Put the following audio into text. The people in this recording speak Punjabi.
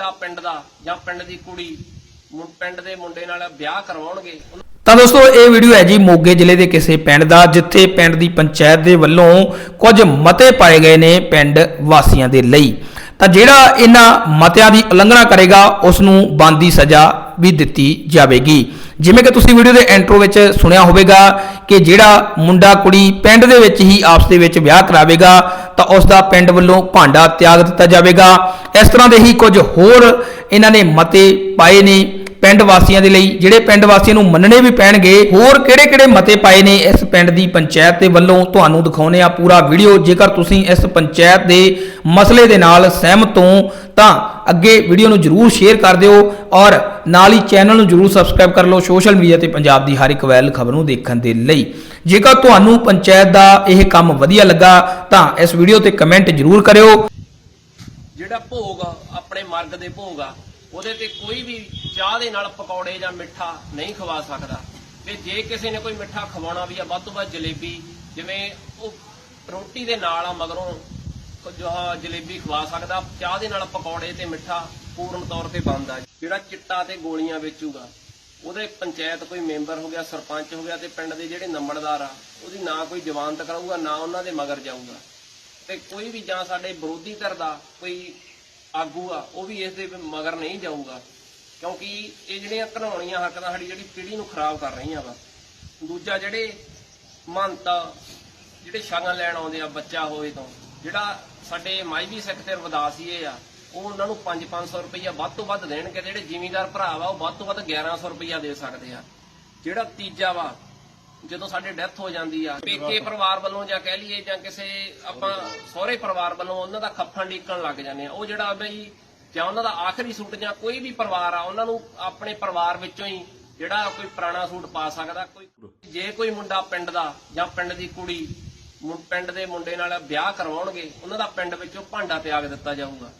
ਮੁੰਡਾ ਪਿੰਡ ਦਾ ਜਾਂ ਪਿੰਡ ਦੀ ਕੁੜੀ ਪਿੰਡ ਦੇ ਮੁੰਡੇ ਨਾਲ ਵਿਆਹ ਕਰਵਾਉਣਗੇ ਤਾਂ ਦੋਸਤੋ, ਇਹ ਵੀਡੀਓ ਹੈ ਜੀ ਮੋਗੇ ਜ਼ਿਲ੍ਹੇ ਦੇ ਕਿਸੇ ਪਿੰਡ ਦਾ, ਜਿੱਥੇ ਪਿੰਡ ਦੀ ਪੰਚਾਇਤ ਦੇ ਵੱਲੋਂ ਕੁਝ ਮਤੇ ਪਾਏ ਗਏ ਨੇ ਪਿੰਡ ਵਾਸੀਆਂ ਦੇ ਲਈ। ਤਾਂ ਜਿਹੜਾ ਇਹਨਾਂ ਮਤਿਆਂ ਦੀ ਉਲੰਘਣਾ ਕਰੇਗਾ ਉਸ ਨੂੰ ਬੰਦੀ ਸਜ਼ਾ ਵੀ ਦਿੱਤੀ ਜਾਵੇਗੀ। ਜਿਵੇਂ ਕਿ ਤੁਸੀਂ ਵੀਡੀਓ ਦੇ ਇੰਟਰੋ ਵਿੱਚ ਸੁਣਿਆ ਹੋਵੇਗਾ ਕਿ ਜਿਹੜਾ ਮੁੰਡਾ ਕੁੜੀ ਪਿੰਡ ਦੇ ਵਿੱਚ ਹੀ ਆਪਸ ਦੇ ਵਿੱਚ ਵਿਆਹ ਕਰਾਵੇਗਾ ਤਾਂ ਉਸ ਦਾ ਪਿੰਡ ਵੱਲੋਂ ਭਾਂਡਾ ਤਿਆਗ ਦਿੱਤਾ ਜਾਵੇਗਾ। ਇਸ ਤਰ੍ਹਾਂ ਦੇ ਹੀ ਕੁਝ ਹੋਰ ਇਹਨਾਂ ਨੇ ਮਤੇ ਪਾਏ ਨੇ। ਪਿੰਡ ਵਾਸੀਆਂ ਦੇ ਲਈ ਜਿਹੜੇ ਪਿੰਡ ਵਾਸੀਆਂ ਨੂੰ ਮੰਨਣੇ ਵੀ ਪੈਣਗੇ ਹੋਰ ਕਿਹੜੇ-ਕਿਹੜੇ ਮਤੇ ਪਾਏ ਨੇ ਇਸ ਪਿੰਡ ਦੀ ਪੰਚਾਇਤ ਦੇ ਵੱਲੋਂ ਤੁਹਾਨੂੰ ਦਿਖਾਉਨੇ ਆ ਪੂਰਾ ਵੀਡੀਓ। ਜੇਕਰ ਤੁਸੀਂ ਇਸ ਪੰਚਾਇਤ ਦੇ ਮਸਲੇ ਦੇ ਨਾਲ ਸਹਿਮਤ ਹੋ ਤਾਂ ਅੱਗੇ ਵੀਡੀਓ ਨੂੰ ਜਰੂਰ ਸ਼ੇਅਰ ਕਰ ਦਿਓ ਔਰ ਨਾਲ ਹੀ ਚੈਨਲ ਨੂੰ ਜਰੂਰ ਸਬਸਕ੍ਰਾਈਬ ਕਰ ਲਓ ਸੋਸ਼ਲ ਮੀਡੀਆ ਤੇ ਪੰਜਾਬ ਦੀ ਹਰ ਇੱਕ ਵੈਲ ਖਬਰ ਨੂੰ ਦੇਖਣ ਦੇ ਲਈ। ਜੇਕਰ ਤੁਹਾਨੂੰ ਪੰਚਾਇਤ ਦਾ ਇਹ ਕੰਮ ਵਧੀਆ ਲੱਗਾ ਤਾਂ ਇਸ ਵੀਡੀਓ ਤੇ ਕਮੈਂਟ ਜਰੂਰ ਕਰਿਓ। ਜਿਹੜਾ ਭੋਗ ਆ, ਆਪਣੇ ਮਰਗ ਦੇ ਭੋਗ ਆ ਉਹਦੇ ਤੇ ਕੋਈ ਵੀ ਚਾਹ ਦੇ ਨਾਲ ਪਕੌੜੇ ਜਾਂ ਮਿੱਠਾ ਨਹੀਂ ਖਵਾ ਸਕਦਾ। ਤੇ ਜੇ ਕਿਸੇ ਨੇ ਕੋਈ ਮਿੱਠਾ ਖਵਾਉਣਾ ਵੀ ਆ, ਵੱਧ ਤੋਂ ਵੱਧ ਜਲੇਬੀ, ਜਿਵੇਂ ਉਹ ਰੋਟੀ ਦੇ ਨਾਲ ਆ, ਮਗਰੋਂ ਜੋ ਜਲੇਬੀ ਖਵਾ ਸਕਦਾ, ਚਾਹ ਦੇ ਨਾਲ ਪਕੌੜੇ ਤੇ ਮਿੱਠਾ ਪੂਰਨ ਤੌਰ ਤੇ ਬੰਦ ਆ। ਜਿਹੜਾ ਚਿੱਟਾ ਤੇ ਗੋਲੀਆਂ ਵੇਚੂਗਾ, ਉਹਦੇ ਪੰਚਾਇਤ ਕੋਈ ਮੈਂਬਰ ਹੋ ਗਿਆ, ਸਰਪੰਚ ਹੋ ਗਿਆ ਤੇ ਪਿੰਡ ਦੇ ਜਿਹੜੇ ਨੰਬਰਦਾਰ ਆ, ਉਹਦੀ ਨਾ ਕੋਈ ਜ਼ਮਾਨਤ ਕਰਾਊਗਾ ਨਾ ਉਹਨਾਂ ਦੇ ਮਗਰ ਜਾਊਗਾ। ਤੇ ਕੋਈ ਵੀ ਜਾਂ ਸਾਡੇ ਵਿਰੋਧੀ ਧਿਰ ਦਾ ਕੋਈ ਆਗੂ ਆ, ਉਹ ਵੀ ਇਸ ਦੇ ਮਗਰ ਨਹੀਂ ਜਾਊਗਾ। ਕਿਉਂਕਿ ਇਹ ਜਿਹੜੀਆਂ ਘਨਾਉਣੀਆਂ ਹਰਕਤਾਂ ਸਾਡੀ ਜਿਹੜੀ ਪੀੜ੍ਹੀ ਨੂੰ ਖਰਾਬ ਕਰ ਰਹੀਆਂ ਵਾ। ਦੂਜਾ ਜਿਹੜੇ ਮਹੰਤ ਜਿਹੜੇ ਸ਼ਗਨ ਲੈਣ ਆਉਂਦੇ ਆ ਬੱਚਾ ਹੋਏ ਤੋਂ, ਜਿਹੜਾ ਸਾਡੇ ਮਾਈਵੀ ਸਿੱਖ ਤੇ ਰਵਦਾਸੀਏ ਆ, ਉਹ ਉਹਨਾਂ ਨੂੰ 5-500 ਰੁਪਈਆ ਵੱਧ ਤੋਂ ਵੱਧ ਦੇਣਗੇ ਜਿਹੜੇ ਜ਼ਿਮੀਂਦਾਰ ਭਰਾ ਵਾ, ਉਹ ਵੱਧ ਤੋਂ ਵੱਧ 1100 ਰੁਪਈਆ ਦੇ ਸਕਦੇ ਆ। ਜਿਹੜਾ ਤੀਜਾ ਵਾ, ਜਦੋਂ ਸਾਡੇ ਡੈਥ ਹੋ ਜਾਂਦੀ ਆ, ਪੇਕੇ ਪਰਿਵਾਰ ਵੱਲੋਂ ਜਾਂ ਕਹਿ ਲਈਏ ਜਾਂ ਕਿਸੇ ਆਪਾਂ ਸਹੁਰੇ ਪਰਿਵਾਰ ਵੱਲੋਂ ਉਹਨਾਂ ਦਾ ਖੱਫਣ ਡੀਕਣ ਲੱਗ ਜਾਂਦੇ ਆ, ਉਹ ਜਿਹੜਾ ਬਈ ਜਾਂ ਉਹਨਾਂ ਦਾ ਆਖਰੀ ਸੂਟ ਜਾਂ ਕੋਈ ਵੀ ਪਰਿਵਾਰ ਆ, ਉਹਨਾਂ ਨੂੰ ਆਪਣੇ ਪਰਿਵਾਰ ਵਿੱਚੋਂ ਹੀ ਜਿਹੜਾ ਕੋਈ ਪੁਰਾਣਾ ਸੂਟ ਪਾ ਸਕਦਾ, ਕੋਈ ਜੇ ਕੋਈ ਮੁੰਡਾ ਪਿੰਡ ਦਾ ਜਾਂ ਪਿੰਡ ਦੀ ਕੁੜੀ ਪਿੰਡ ਦੇ ਮੁੰਡੇ ਨਾਲ ਵਿਆਹ ਕਰਵਾਉਣਗੇ, ਉਹਨਾਂ ਦਾ ਪਿੰਡ ਵਿੱਚੋਂ ਭਾਂਡਾ ਤਿਆਗ ਦਿੱਤਾ ਜਾਊਗਾ।